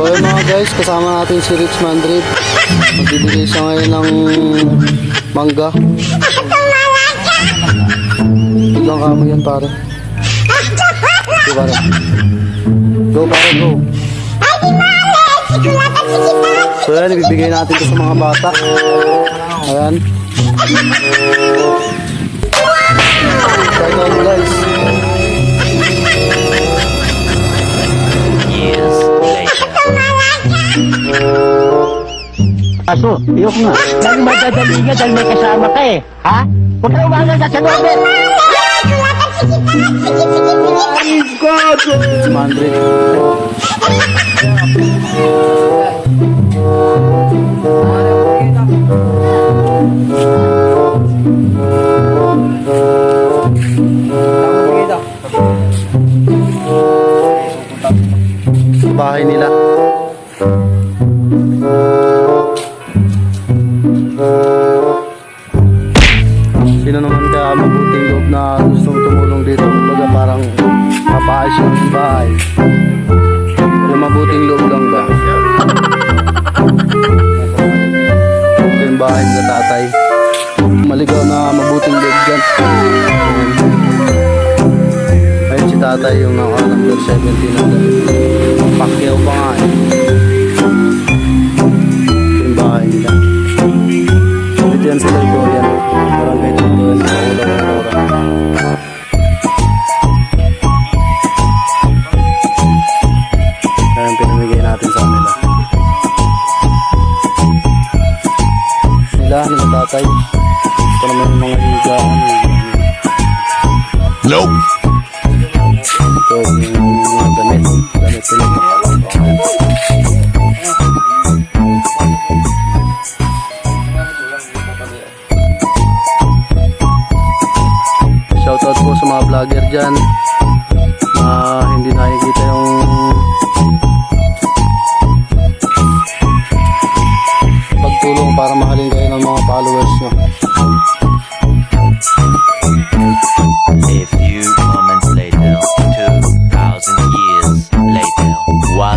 So ayun mga guys, kasama natin si Rich Mandrid. Magbibigay siya ngayon ng mangga. Biglang kamo yan pare. Go pare. Go pare, go. So yan, ibibigay natin ito sa mga bata. Ayan. Shout out guys. Aso, iyok nga. Dahil madadali ka dahil may kasama ka eh. Ha? Huwag ka umagal sa sanobe. Si Mandrid. Sa bahay nila. Na gustong tumulong dito? Kumbaga parang mapaayos yung bahay. Yung mabuting loob lang ba? Ito yung bahay nila tatay. Maligaw na mabuting loob dyan. Ayun si tatay yung naka number 17 na Pakyaw pa nga eh. Ito yung bahay nila. Dito yan sa Ligo yan. Barangay dito tatay. Ito naman yung mga higaan. Nope. Ito yung mga damit. Damit nila. Shoutout po sa mga vlogger dyan na hindi nakikita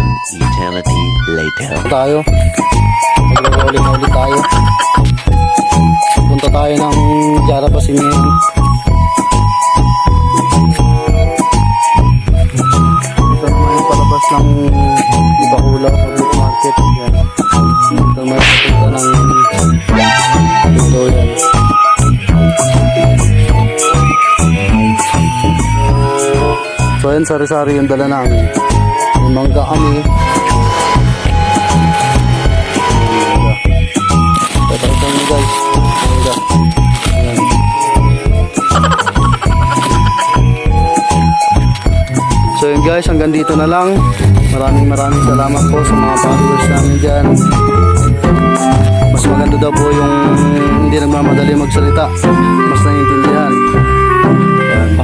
one eternity later. tayo. Magro-rolling ulit tayo. Punta tayo ng Jara Pasimihan. Ito naman yung palabas ng Ibakula Public Market. Yan. Ito naman yung papunta ng ito yan. So yan, sari-sari yung dala namin mangga kami Tatapos So yun guys hanggang dito na lang. Maraming maraming salamat po sa mga followers namin dyan. Mas maganda daw po yung hindi nagmamadali magsalita. Mas naiintindihan.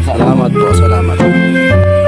Salamat po, salamat. Po.